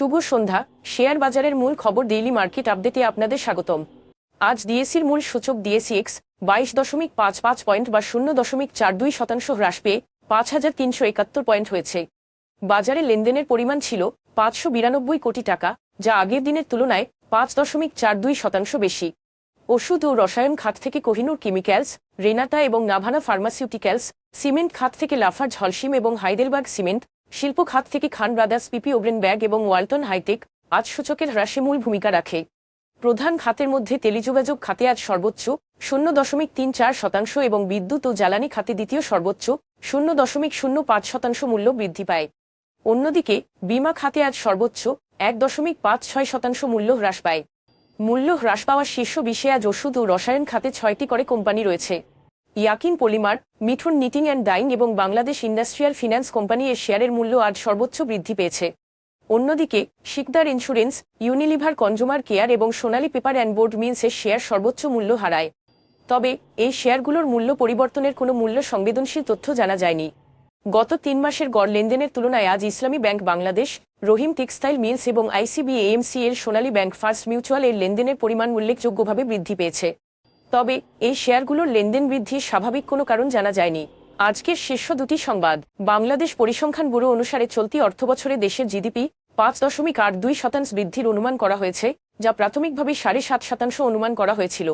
শুভ সন্ধ্যা। Share বাজারের মূল খবর ডেইলি মার্কেট আপডেটে আপনাদের স্বাগতম। আজ ডিএসির মূল সূচক ডিএসি এক্স বাইশ দশমিক পাঁচ পাঁচ পয়েন্ট বা শূন্য দশমিক চার দুই শতাংশ হ্রাস পেয়ে পাঁচ হাজার তিনশো একাত্তর পয়েন্ট হয়েছে। বাজারে লেনদেনের পরিমাণ ছিল পাঁচশো বিরানব্বই কোটি টাকা, যা আগের দিনের তুলনায় পাঁচ দশমিক চার দুই শতাংশ বেশি। ওষুধ ও রসায়ন খাত থেকে কোহিনুর কেমিক্যালস রেনাটা এবং নাভানা ফার্মাসিউটিক্যালস, সিমেন্ট খাত থেকে লাফার ঝলসিম এবং হাইডেলবার্গ সিমেন্ট শিল্প খাত থেকে খান ব্রাদার্স পিপি ওব্রেন ব্যাগ এবং ওয়ালটন হাইটেক আজ সূচকের হ্রাসে মূল ভূমিকা রাখে। প্রধান খাতের মধ্যে টেলিযোগাযোগ খাতে আজ সর্বোচ্চ শূন্য দশমিক তিন চার শতাংশ এবং বিদ্যুৎ ও জ্বালানি খাতে দ্বিতীয় সর্বোচ্চ শূন্য দশমিক শূন্য পাঁচ শতাংশ মূল্য বৃদ্ধি পায়। অন্যদিকে বিমা খাতে আজ সর্বোচ্চ এক দশমিক পাঁচ ছয় শতাংশ মূল্য হ্রাস পায়। মূল্য হ্রাস পাওয়ার শীর্ষ বিষয়ে আজ ওষুধ ও রসায়ন খাতে ছয়টি করে কোম্পানি রয়েছে। Yakin polymer, Mithun knitting and dyeing এবং বাংলাদেশ ইন্ডাস্ট্রিয়াল ফিন্যান্স কোম্পানি এর শেয়ারের মূল্য আজ সর্বোচ্চ বৃদ্ধি পেয়েছে। অন্যদিকে, Sikder insurance, Unilever consumer care এবং সোনালী পেপার অ্যান্ড বোর্ড মিলসের শেয়ার সর্বোচ্চ মূল্য হারায়। তবে, এই শেয়ারগুলোর মূল্য পরিবর্তনের কোনো মূল্য সংবেদনশীল তথ্য জানা যায়নি। গত তিন মাসের গড় লেনদেনের তুলনায় আজ Islami bank Bangladesh, Rahim textile mills এবং আইসিবি এএমসি এর সোনালী ব্যাংক ফার্স্ট মিউচুয়াল এর লেনদেনের পরিমাণ উল্লেখযোগ্যভাবে বৃদ্ধি পেয়েছে। তবে এই শেয়ারগুলোর লেনদেন বৃদ্ধির স্বাভাবিক কোনো কারণ জানা যায়নি। আজকের শীর্ষ দুটি সংবাদ। বাংলাদেশ পরিসংখ্যান ব্যুরো অনুসারে চলতি অর্থবছরে দেশের জিডিপি পাঁচ দশমিক আট দুই শতাংশ বৃদ্ধির অনুমান করা হয়েছে, যা প্রাথমিকভাবে সাড়ে সাত শতাংশ অনুমান করা হয়েছিল।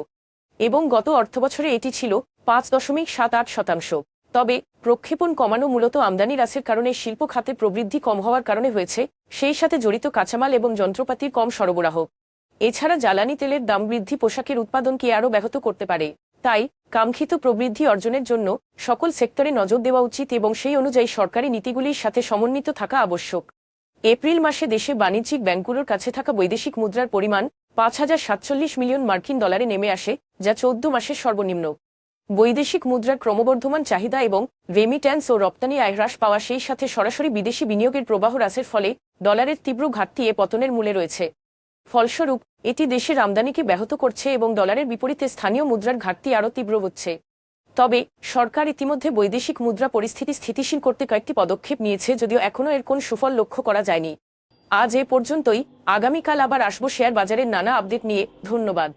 এবং গত অর্থবছরে এটি ছিল পাঁচ দশমিক সাত আট শতাংশ। তবে প্রক্ষেপণ কমানো মূলত আমদানি হ্রাসের কারণে শিল্প খাতে প্রবৃদ্ধি কম হওয়ার কারণে হয়েছে, সেই সাথে জড়িত কাঁচামাল এবং যন্ত্রপাতির কম সরবরাহ। এছাড়া জ্বালানি তেলের দাম বৃদ্ধি পোশাকের উৎপাদনকে আরও ব্যাহত করতে পারে। তাই কাঙ্ক্ষিত প্রবৃদ্ধি অর্জনের জন্য সকল সেক্টরে নজর দেওয়া উচিত এবং সেই অনুযায়ী সরকারি নীতিগুলির সাথে সমন্বিত থাকা আবশ্যক। এপ্রিল মাসে দেশে বাণিজ্যিক ব্যাংকগুলোর কাছে থাকা বৈদেশিক মুদ্রার পরিমাণ পাঁচ হাজার সাতচল্লিশ মিলিয়ন মার্কিন ডলারে নেমে আসে, যা চৌদ্দ মাসের সর্বনিম্ন। বৈদেশিক মুদ্রার ক্রমবর্ধমান চাহিদা এবং রেমিট্যান্স ও রপ্তানি আয় হ্রাস পাওয়া সেই সাথে সরাসরি বিদেশি বিনিয়োগের প্রবাহ হ্রাসের ফলে ডলারের তীব্র ঘাটতি এ পতনের মূলে রয়েছে। ফলস্বরূপ, এটি দেশের আমদানিকে ব্যাহত করছে এবং ডলারের বিপরীতে স্থানীয় মুদ্রার ঘাটতি আরও তীব্র হচ্ছে। তবে, সরকার ইতিমধ্যে বৈদেশিক মুদ্রা পরিস্থিতি স্থিতিশীল করতে কয়েকটি পদক্ষেপ নিয়েছে যদিও এখনও এর কোন সুফল লক্ষ্য করা যায়নি। আজ এ পর্যন্তই। আগামীকাল আবার আসব শেয়ার বাজারের নানা আপডেট নিয়ে। ধন্যবাদ।